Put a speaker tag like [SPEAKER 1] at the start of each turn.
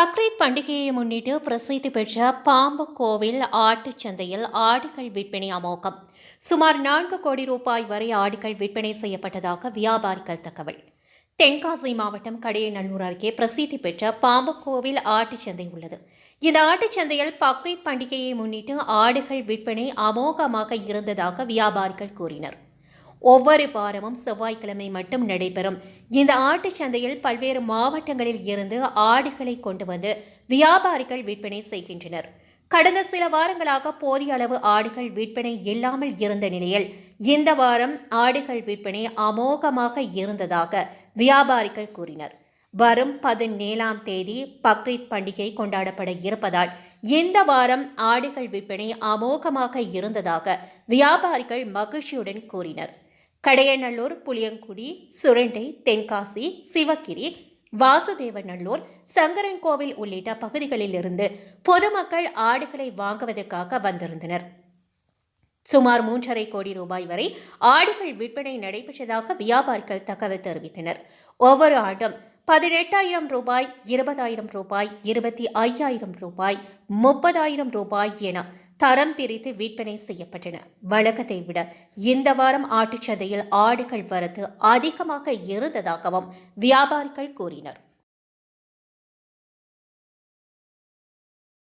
[SPEAKER 1] பக்ரீத் பண்டிகையை முன்னிட்டு பிரசித்தி பெற்ற பாம்பு கோவில் ஆட்டுச் சந்தையில் ஆடுகள் விற்பனை அமோகம். சுமார் நான்கு கோடி ரூபாய் வரை ஆடுகள் விற்பனை செய்யப்பட்டதாக வியாபாரிகள் தகவல். தென்காசி மாவட்டம் கடையநல்லூர் அருகே பிரசித்தி பெற்ற பாம்பு கோவில் ஆட்டுச் சந்தை உள்ளது. இந்த ஆட்டுச் சந்தையில் பக்ரீத் பண்டிகையை முன்னிட்டு ஆடுகள் விற்பனை அமோகமாக இருந்ததாக வியாபாரிகள் கூறினர். ஒவ்வொரு வாரமும் செவ்வாய்க்கிழமை மட்டும் நடைபெறும். இந்த ஆட்டுச் சந்தையில் பல்வேறு மாவட்டங்களில் இருந்து ஆடுகளை கொண்டு வந்து வியாபாரிகள் விற்பனை செய்கின்றனர். கடந்த சில வாரங்களாக போதிய அளவு ஆடுகள் விற்பனை இல்லாமல் இருந்த நிலையில் இந்த வாரம் ஆடுகள் விற்பனை அமோகமாக இருந்ததாக வியாபாரிகள் கூறினர். வரும் பதினேழாம் தேதி பக்ரீத் பண்டிகை கொண்டாடப்பட இருப்பதால் இந்த வாரம் ஆடுகள் விற்பனை அமோகமாக இருந்ததாக வியாபாரிகள் மகிழ்ச்சியுடன் கூறினர். கடையநல்லூர் புளியங்குடி சுரண்டை தென்காசி சிவகிரி வாசுதேவநல்லூர் சங்கரன்கோவில் உள்ளிட்ட பகுதிகளிலிருந்து பொதுமக்கள் ஆடுகளை வாங்குவதற்காக வந்திருந்தனர். சுமார் மூன்றரை கோடி ரூபாய் வரை ஆடுகள் விற்பனை நடைபெற்றதாக வியாபாரிகள் தகவல் தெரிவித்தனர். ஒவ்வொரு ஆண்டும் பதினெட்டாயிரம் ரூபாய் இருபதாயிரம் ரூபாய் இருபத்தி ஐயாயிரம் ரூபாய் முப்பதாயிரம் ரூபாய் என தரம் பிரித்து விற்பனை செய்யப்பட்டன. வழக்கத்தை விட இந்த வாரம் ஆட்டுச்சந்தையில் ஆடுகள் வரத்து அதிகமாக இருந்ததாகவும் வியாபாரிகள் கூறினர்.